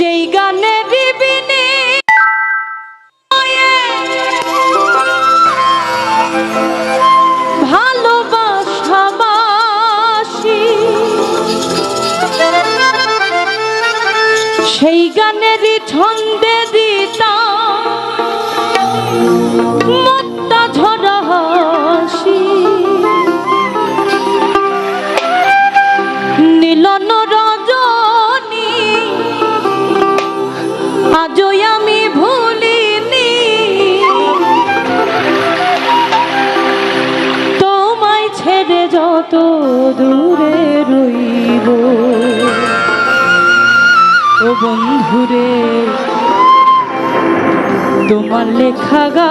সেই গানে ভালোবাসাবাসি সেই গানেরই ছন্দে মুক্তা আজও আমি ভুলিনি। তোমায় ছেড়ে যত দূরে রইব। ও বন্ধুরে তোমার লেখা গা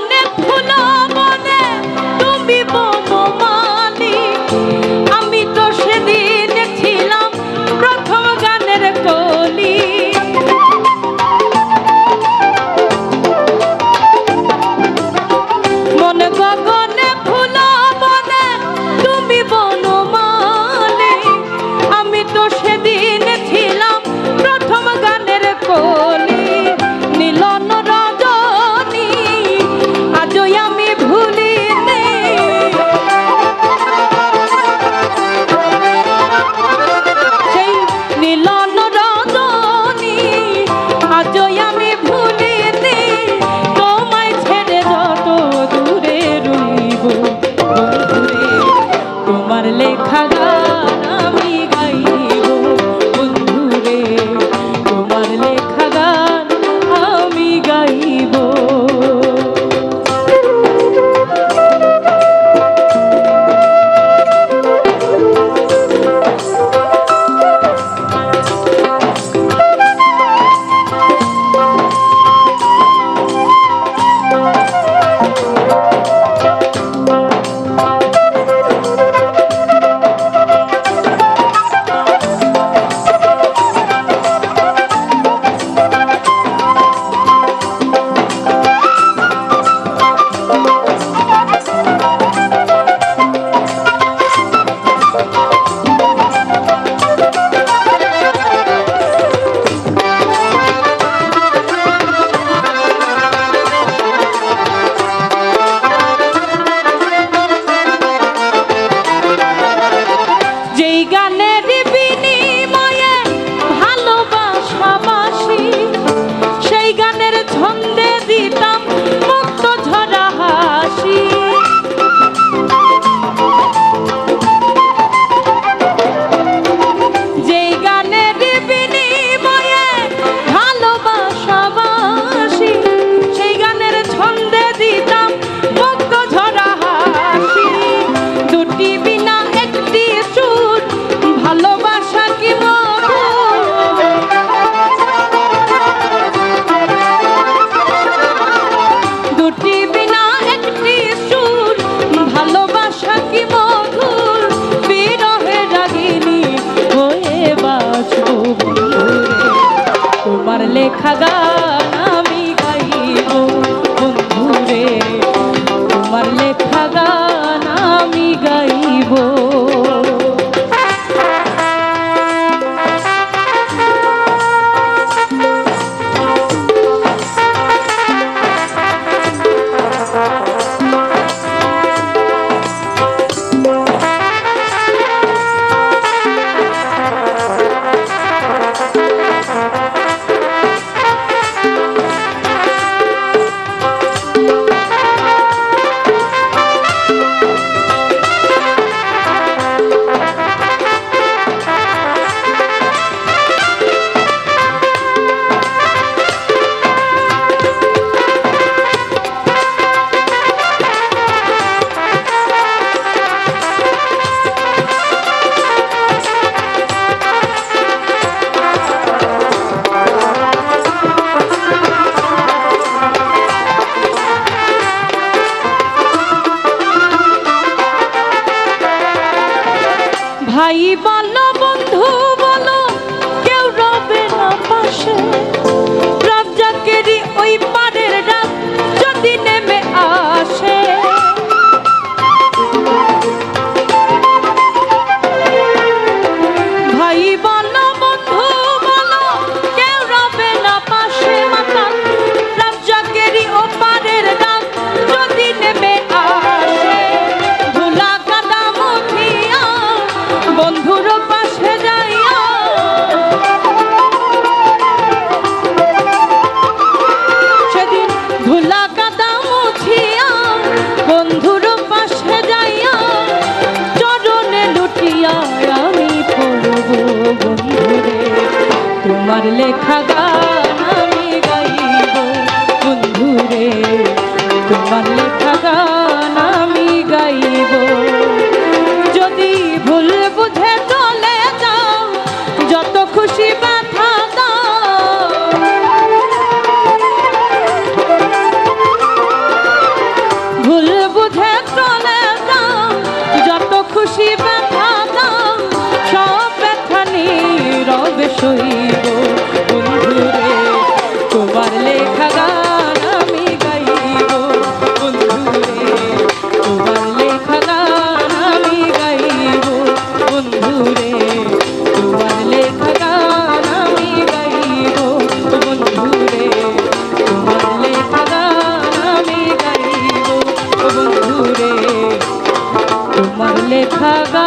মনে খুলো মনে তুমি লেখা লেখা গান আমি গাইব। বন্ধুরে, তোমার লেখা গান আমি গাইব। যদি ভুল বুঝে চলে যাও, যত খুশি ব্যথা ভুল বুঝে চলে যাও, যত খুশি ব্যথা मैले खगा